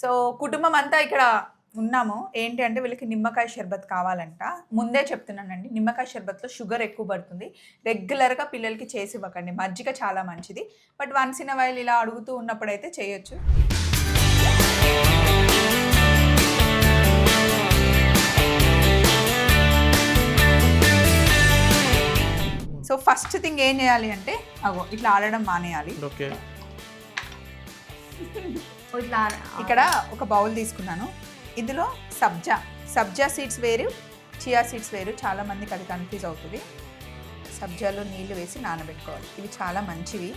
So కుటుంబం అంతా ఇక్కడ ఉన్నాము. ఏంటి అంటే వీళ్ళకి నిమ్మకాయ షర్బత్ కావాలంట. ముందే చెప్తున్నానండి నిమ్మకాయ షర్బత్లో షుగర్ ఎక్కువ పడుతుంది. రెగ్యులర్గా పిల్లలకి చేసి ఇవ్వకండి. మజ్జిగ చాలా మంచిది. బట్ వన్స్ ఇన్ వైల్ ఇలా అడుగుతూ ఉన్నప్పుడు అయితే చేయొచ్చు. సో ఫస్ట్ థింగ్ ఏం చేయాలి అంటే అగో ఇట్లా ఆడడం మానేయాలి. ఓకే. ఇట్లా ఇక్కడ ఒక బౌల్ తీసుకున్నాను. ఇందులో సబ్జా. సబ్జా సీడ్స్ వేరు చియా సీడ్స్ వేరు. చాలా మందికి అది కన్ఫ్యూజ్ అవుతుంది. సబ్జాలో నీళ్ళు వేసి నానబెట్టుకోవాలి. ఇవి చాలా మంచివి.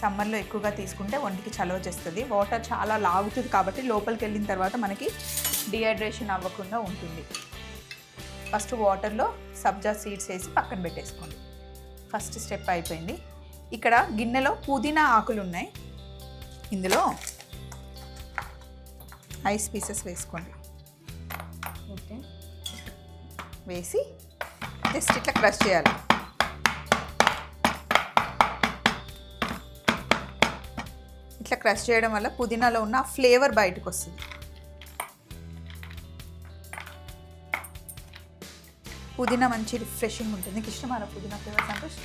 సమ్మర్లో ఎక్కువగా తీసుకుంటే ఒంటికి చలవ చేస్తుంది. వాటర్ చాలా లాగుతుంది కాబట్టి లోపలికి వెళ్ళిన తర్వాత మనకి డిహైడ్రేషన్ అవ్వకుండా ఉంటుంది. ఫస్ట్ వాటర్లో సబ్జా సీడ్స్ వేసి పక్కన పెట్టేసుకోండి. ఫస్ట్ స్టెప్ అయిపోయింది. ఇక్కడ గిన్నెలో పుదీనా ఆకులు ఉన్నాయి ఇందులో ఐస్ పీసెస్ వేసుకోండి. ఓకే. వేసి జస్ట్ ఇట్లా క్రష్ చేయాలి. ఇట్లా క్రష్ చేయడం వల్ల పుదీనాలో ఉన్న ఫ్లేవర్ బయటకు వస్తుంది. పుదీనా మంచి రిఫ్రెషింగ్ ఉంటుంది. నీకు ఇష్టమా పుదీనా ఫ్లేవర్ సంతోష్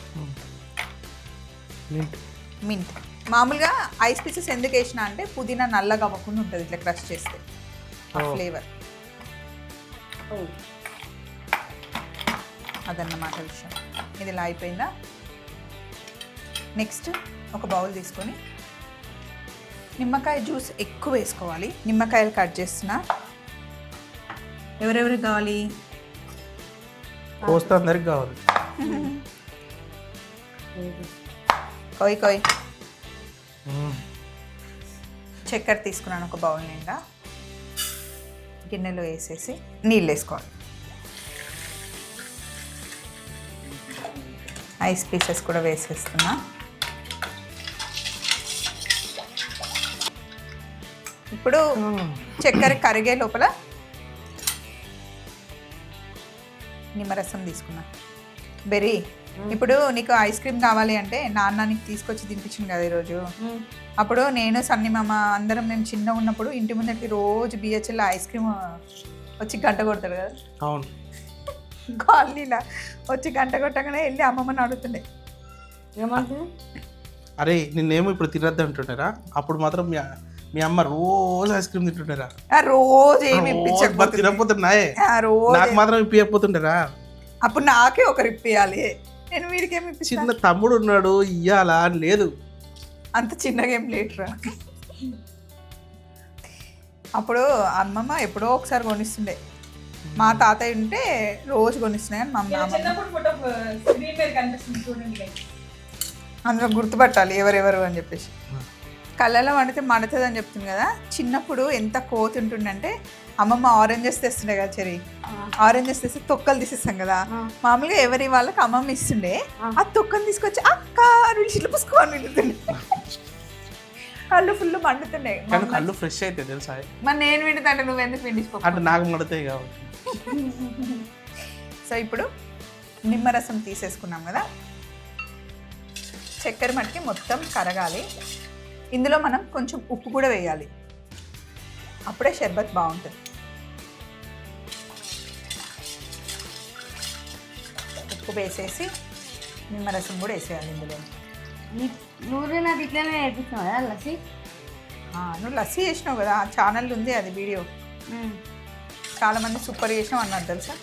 మింట్. మింట్. మామూలుగా ఐస్ పీసెస్ ఎందుకు వేసిన అంటే పుదీనా నల్లగా అవ్వకుండా ఉంటుంది ఇట్లా క్రష్ చేస్తే. ఆ. ఫ్లేవర్. అదన్నమాట విషయం. ఇది ఇలా అయిపోయిందా? నెక్స్ట్ ఒక బౌల్ తీసుకొని నిమ్మకాయ జ్యూస్ ఎక్కువ వేసుకోవాలి. నిమ్మకాయలు కట్ చేస్తున్నా. ఎవరెవరికి కావాలి? పోస్తే అందరికి కావాలి. కొయ్ కొయ్. చక్కెర తీసుకున్నాను ఒక బౌల్ నిండా. గిన్నెలో వేసేసి నీళ్ళు వేసుకోవాలి. ఐస్ పీసెస్ కూడా వేసేస్తున్నా. ఇప్పుడు చక్కెర కరిగే లోపల నిమ్మరసం తీసుకున్నా. బెర్రీ. ఇప్పుడు నీకు ఐస్ క్రీమ్ కావాలి అంటే నాన్న నీకు తీసుకొచ్చి తినిపించింది కదా ఈరోజు. అప్పుడు నేను సన్ని మామ అందరం మేము చిన్న ఉన్నప్పుడు ఇంటి ముందరికి రోజు బిహెచ్ఎల్ ఐస్ క్రీమ్ వచ్చి గంట కొడతాడు కదా. అవును. కాలనీలా వచ్చి గంట కొట్టగానే వెళ్ళి అమ్మమ్మని అడుగుతుండే. ఏమంటుంది అరే నిన్నేమో ఇప్పుడు తినద్దు అంటుంటారా అప్పుడు మాత్రం మీ మీ అమ్మ రోజు ఐస్ క్రీమ్ తింటుంటారా ఆ రోజు ఏమి తినకపోతున్నాయే. ఆ రోజు నాకు మాత్రం ఇప్పియకపోతుంటారా అప్పుడు నాకే ఒకరు ఇప్పియాలి నేను వీడికి ఏమి ఇప్పించిన చిన్న తమ్ముడు ఉన్నాడు ఇయ్యాలా అని లేదు. అంత చిన్నగా ఏం లేటురా అప్పుడు అమ్మమ్మ ఎప్పుడో ఒకసారి కొనిస్తుండే. మా తాతయ్య ఉంటే రోజు కొనిస్తున్నాయి కానీ మా guys. అందులో గుర్తుపట్టాలి ఎవరెవరు అని చెప్పేసి. కళ్ళలో వండితే మండుతుంది అని చెప్తుంది కదా. చిన్నప్పుడు ఎంత కోతి ఉంటుండంటే అమ్మమ్మ ఆరెంజెస్ తెస్తుండే కదా చెరి ఆరెంజెస్ తెస్తే తొక్కలు తీసేస్తాం కదా. మామూలుగా ఎవరి వాళ్ళకి అమ్మమ్మ ఇస్తుండే ఆ. తొక్కలు తీసుకొచ్చి అక్క అని వెళ్తుండే కళ్ళు ఫుల్ మండుతుండే. కానీ కళ్ళు ఫ్రెష్ అయితే తెలుసా? మరి నేను వింటుందంటే నువ్వు ఎందుకు విండించుకో అంటే నాకు మడతాయి కాబట్టి. సో ఇప్పుడు నిమ్మరసం తీసేసుకున్నాం కదా. చక్కెర మట్టికి మొత్తం కరగాలి. ఇందులో మనం కొంచెం ఉప్పు కూడా వేయాలి. అప్పుడే షర్బత్ బాగుంటుంది. ఉప్పు వేసేసి నిమ్మరసం కూడా వేసేయాలి ఇందులో. నువ్వు నాకు ఇట్లనే నేర్పిస్తున్నావు కదా లసి ఆ, నువ్వు లస్సీ చేసినావు కదా ఆ ఛానల్ ఉంది అది వీడియో. చాలామంది సూపర్ చేసినావు అన్నారు తెలుసా?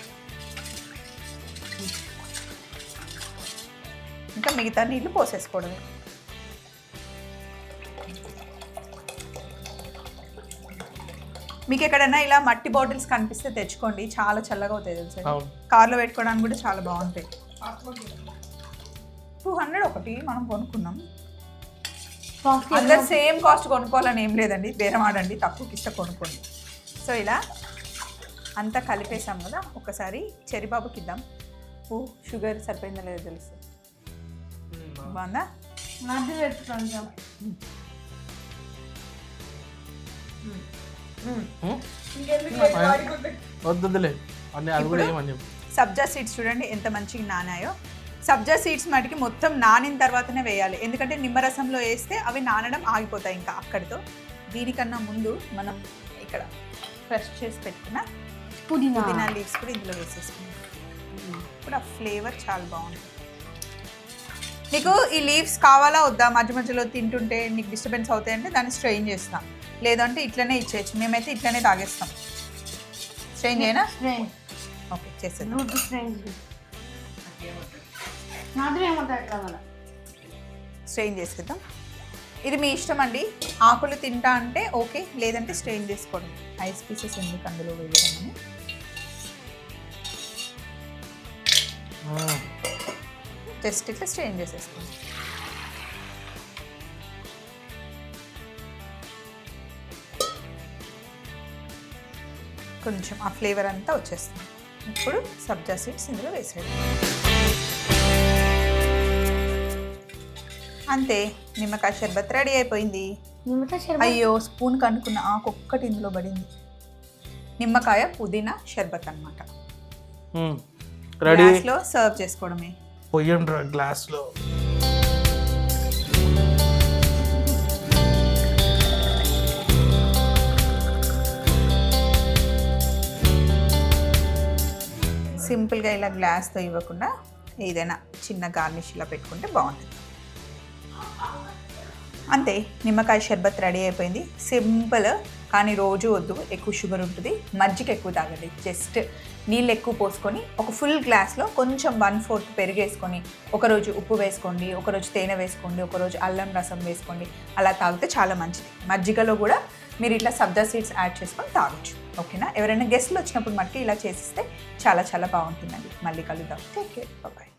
ఇంకా మిగతా నీళ్ళు పోసేసుకోవడమే. మీకు ఎక్కడైనా ఇలా మట్టి బాటిల్స్ కనిపిస్తే తెచ్చుకోండి. చాలా చల్లగా అవుతాయి తెలుసా కార్లో పెట్టుకోవడానికి కూడా చాలా బాగుంటాయి. టూ హండ్రెడ్ ఒకటి మనం కొనుక్కున్నాం. అందరు సేమ్ కాస్ట్ కొనుక్కోవాలని ఏం లేదండి. బేరం ఆడండి తక్కువకి ఇస్తే కొనుక్కోండి. సో ఇలా అంతా కలిపేసాం కదా. ఒకసారి చెరిబాబుకి ఇద్దాం ఉప్పు షుగర్ సరిపోయిందో లేదో తెలుసు? బాగుందా? మధ్య పెట్టుకుంటాం వద్దులే. అన్నీ అది కూడా ఏమని చెప్పు. సబ్జా సీడ్స్ చూడండి ఎంత మంచిగా నానాయో. సబ్జా సీడ్స్ మటుకి మొత్తం నానిన తర్వాతనే వేయాలి. ఎందుకంటే నిమ్మరసంలో వేస్తే అవి నానడం ఆగిపోతాయి ఇంకా అక్కడితో. దీనికన్నా ముందు మనం ఇక్కడ ఫ్రెష్ చేసి పెట్టుకున్న పుదీనా. పుదీనా లీవ్స్ కూడా ఇందులో వేసేసుకున్నాం ఇప్పుడు ఆ ఫ్లేవర్ చాలా బాగుంటుంది నీకు ఈ లీవ్స్ కావాలా వద్దా? మధ్య మధ్యలో తింటుంటే నీకు డిస్టర్బెన్స్ అవుతాయంటే దాన్ని స్ట్రెయిన్ చేస్తాం. లేదంటే ఇట్లనే ఇచ్చేయచ్చు. మేమైతే ఇట్లనే తాగేస్తాం. స్ట్రెయిన్ చేయనా? స్ట్రెయిన్ ఓకే చేసేద్దాం. స్ట్రెయిన్ చేసేద్దాం. ఇది మీ ఇష్టం అండి. ఆకులు తింటా అంటే ఓకే లేదంటే స్ట్రెయిన్ చేసుకోండి ఐస్ పీసెస్ ఎందుకు అందులో వేయడం అని మ్మ్. జస్ట్ ఇట్లా స్ట్రెయిన్ చేసేసుకోండి. కొంచెం ఆ ఫ్లేవర్ అంతా వచ్చేస్తుంది. ఇప్పుడు సబ్జా సీడ్స్ ఇందులో వేసేయండి. అంతే నిమ్మకాయ షర్బత్ రెడీ అయిపోయింది. అయ్యో స్పూన్ కనుక్కున్న ఆకు ఒక్కటి ఇందులో పడింది. నిమ్మకాయ పుదీనా షర్బత్ అనమాట మ్మ్. రెడీ? లో సర్వ్ చేసుకోవడమే. పొయ్యండి గ్లాస్లో. సింపుల్గా ఇలా గ్లాస్తో ఇవ్వకుండా ఏదైనా చిన్న గార్నిష్ ఇలా పెట్టుకుంటే బాగుంటుంది. అంతే నిమ్మకాయ షర్బత్ రెడీ అయిపోయింది. సింపుల్ కానీ రోజు వద్దు ఎక్కువ షుగర్ ఉంటుంది. మజ్జిగ ఎక్కువ తాగండి. జస్ట్ నీళ్ళు ఎక్కువ పోసుకొని ఒక ఫుల్ గ్లాస్లో కొంచెం వన్ ఫోర్త్ పెరిగేసుకొని ఒకరోజు ఉప్పు వేసుకోండి ఒకరోజు తేనె వేసుకోండి ఒకరోజు అల్లం రసం వేసుకోండి. అలా తాగితే చాలా మంచిది. మజ్జిగలో కూడా మీరు ఇట్లా సబ్జా సీడ్స్ యాడ్ చేసుకొని తాగొచ్చు. ఓకేనా? ఎవరైనా గెస్ట్లు వచ్చినప్పుడు మనకి ఇలా చేసిస్తే చాలా చాలా బాగుంటుందండి. మళ్ళీ కలుద్దాం. Take care bye